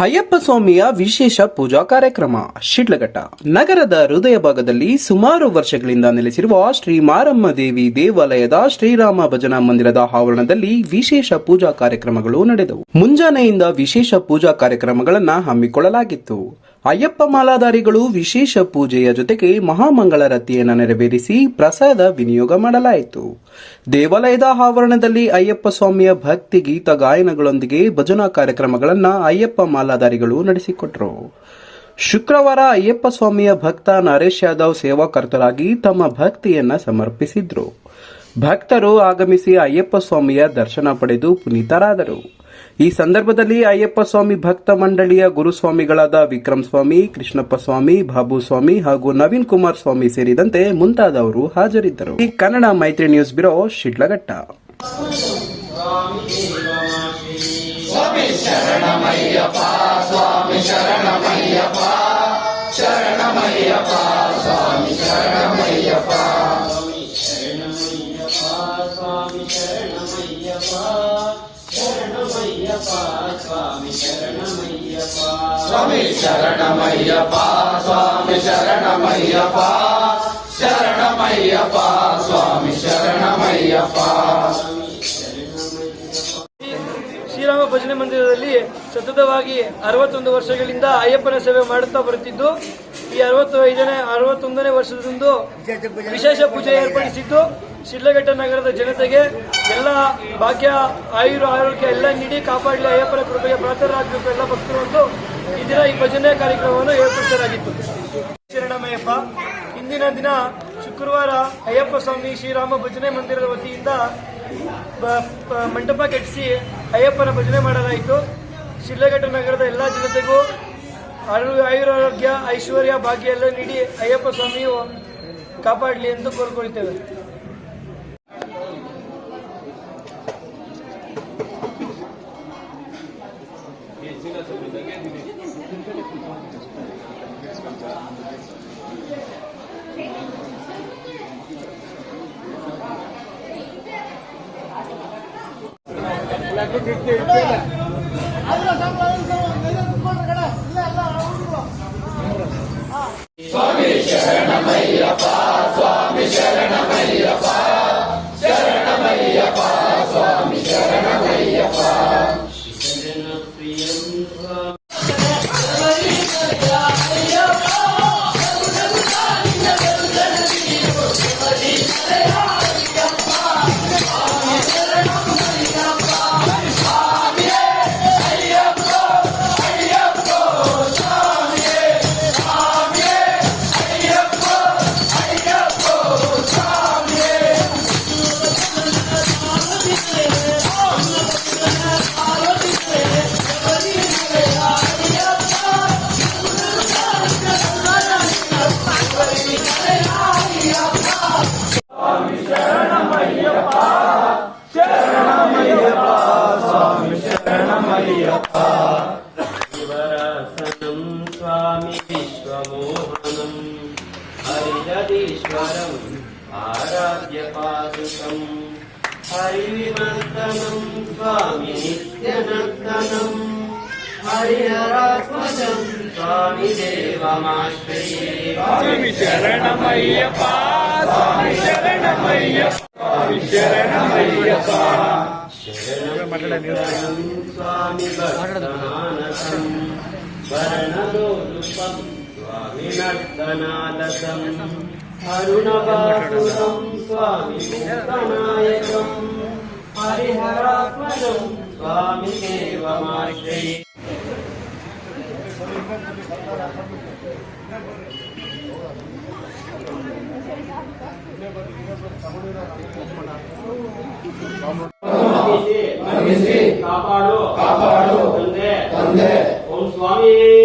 ಅಯ್ಯಪ್ಪ ಸ್ವಾಮಿಯ ವಿಶೇಷ ಪೂಜಾ ಕಾರ್ಯಕ್ರಮ, ಶಿಡ್ಲಘಟ್ಟ. ನಗರದ ಹೃದಯ ಭಾಗದಲ್ಲಿ ಸುಮಾರು ವರ್ಷಗಳಿಂದ ನೆಲೆಸಿರುವ ಶ್ರೀ ಮಾರಮ್ಮ ದೇವಿ ದೇವಾಲಯದ ಶ್ರೀರಾಮ ಭಜನಾ ಮಂದಿರದ ಆವರಣದಲ್ಲಿ ವಿಶೇಷ ಪೂಜಾ ಕಾರ್ಯಕ್ರಮಗಳು ನಡೆದವು. ಮುಂಜಾನೆಯಿಂದ ವಿಶೇಷ ಪೂಜಾ ಕಾರ್ಯಕ್ರಮಗಳನ್ನು ಹಮ್ಮಿಕೊಳ್ಳಲಾಗಿತ್ತು. ಅಯ್ಯಪ್ಪ ಮಾಲಾಧಾರಿಗಳು ವಿಶೇಷ ಪೂಜೆಯ ಜೊತೆಗೆ ಮಹಾಮಂಗಳರತಿಯನ್ನು ನೆರವೇರಿಸಿ ಪ್ರಸಾದ ವಿನಿಯೋಗ ಮಾಡಲಾಯಿತು. ದೇವಾಲಯದ ಆವರಣದಲ್ಲಿ ಅಯ್ಯಪ್ಪ ಸ್ವಾಮಿಯ ಭಕ್ತಿ ಗೀತ ಗಾಯನಗಳೊಂದಿಗೆ ಭಜನಾ ಕಾರ್ಯಕ್ರಮಗಳನ್ನು ಅಯ್ಯಪ್ಪ ಮಾಲಾಧಾರಿಗಳು ನಡೆಸಿಕೊಟ್ಟರು ಶುಕ್ರವಾರ ಅಯ್ಯಪ್ಪ ಸ್ವಾಮಿಯ ಭಕ್ತ ನರೇಶ್ ಯಾದವ್ ಸೇವಾಕರ್ತರಾಗಿ ತಮ್ಮ ಭಕ್ತಿಯನ್ನು ಸಮರ್ಪಿಸಿದ್ರು. ಭಕ್ತರು ಆಗಮಿಸಿ ಅಯ್ಯಪ್ಪ ಸ್ವಾಮಿಯ ದರ್ಶನ ಪಡೆದು ಪುನೀತರಾದರು. ಈ ಸಂದರ್ಭದಲ್ಲಿ ಅಯ್ಯಪ್ಪ ಸ್ವಾಮಿ ಭಕ್ತ ಮಂಡಳಿಯ ಗುರುಸ್ವಾಮಿಗಳಾದ ವಿಕ್ರಮ್ ಸ್ವಾಮಿ ಕೃಷ್ಣಪ್ಪ ಸ್ವಾಮಿ ಬಾಬು ಸ್ವಾಮಿ ಹಾಗೂ ನವೀನ್ ಕುಮಾರ್ ಸ್ವಾಮಿ ಸೇರಿದಂತೆ ಮುಂತಾದವರು ಹಾಜರಿದ್ದರು. ಈ ಕನ್ನಡ ಮೈತ್ರಿ ನ್ಯೂಸ್ ಬ್ಯೂರೋ, ಶಿಡ್ಲಘಟ್ಟ. ಶರಣಮಯ್ಯಪ್ಪ ಸ್ವಾಮಿ ಶರಣಮಯ್ಯಪ್ಪ ಸ್ವಾಮಿ ಶರಣಮಯ್ಯಪ್ಪ ಶರಣಮಯ್ಯಪ್ಪ ಸ್ವಾಮಿ ಶರಣಮಯ್ಯಪ್ಪ. ಶ್ರೀರಾಮ ಭಜನೆ ಮಂದಿರದಲ್ಲಿ ಸತತವಾಗಿ ಅರವತ್ತೊಂದು ವರ್ಷಗಳಿಂದ ಅಯ್ಯಪ್ಪನ ಸೇವೆ ಮಾಡುತ್ತಾ ಬರುತ್ತಿದ್ದು ಈ ಅರವತ್ತೈದನೇ ಅರವತ್ತೊಂದನೇ ವರ್ಷದಂದು ವಿಶೇಷ ಪೂಜೆ ಏರ್ಪಡಿಸಿದ್ದು ಶಿಡ್ಲಘಟ್ಟ ನಗರದ ಜನತೆಗೆ ಎಲ್ಲ ಭಾಗ್ಯ, ಆಯುರ ಆರೋಗ್ಯ ಎಲ್ಲ ನೀಡಿ ಕಾಪಾಡಲಿ ಅಯ್ಯಪ್ಪನ ಕೃಪೆಗೆ ಪ್ರಾರ್ಥರಾಗಬೇಕು ಎಲ್ಲ ಭಕ್ತರು ಒಂದು ಈ ದಿನ ಈ ಭಜನೆ ಕಾರ್ಯಕ್ರಮವನ್ನು ಏರ್ಪಡಿಸಲಾಗಿತ್ತು. ಶರಣಮಯ್ಯಪ್ಪ, ಇಂದಿನ ದಿನ ಶುಕ್ರವಾರ ಅಯ್ಯಪ್ಪ ಸ್ವಾಮಿ ಶ್ರೀರಾಮ ಭಜನೆ ಮಂದಿರದ ವತಿಯಿಂದ ಮಂಟಪ ಕಟ್ಟಿಸಿ ಅಯ್ಯಪ್ಪನ ಭಜನೆ ಮಾಡಲಾಯಿತು. ಶಿಲ್ಲಘಟ್ಟ ನಗರದ ಎಲ್ಲ ಜನತೆಗೂ ಆಯುರಾರೋಗ್ಯ ಐಶ್ವರ್ಯ ಭಾಗ್ಯ ಎಲ್ಲ ನೀಡಿ ಅಯ್ಯಪ್ಪ ಸ್ವಾಮಿಯು ಕಾಪಾಡಲಿ ಎಂದು ಕೋರಿಕೊಳ್ತೇವೆ. 예, 제가 저 만약에 아, 그때 그때 아무나 상관없어. శివరాసనం స్వామి విశ్వమోహనం హరిజదీశ్వరం ఆరాధ్య పాదుకం హరివినందనం స్వామి నిత్యనందనం హరిహరాత్మజం స్వామి దేవమాశ్రయే. స్వామి శరణమయ్యప్ప స్వామి మాట్లాడాలి. అరుణవాసురం స్వామి నాయకం హరిహరాత్మజం స్వామి దేవమాశ్రయే రక్షించి కాపాడు. కాపాడు. తందే. తందే. ఓం స్వామి.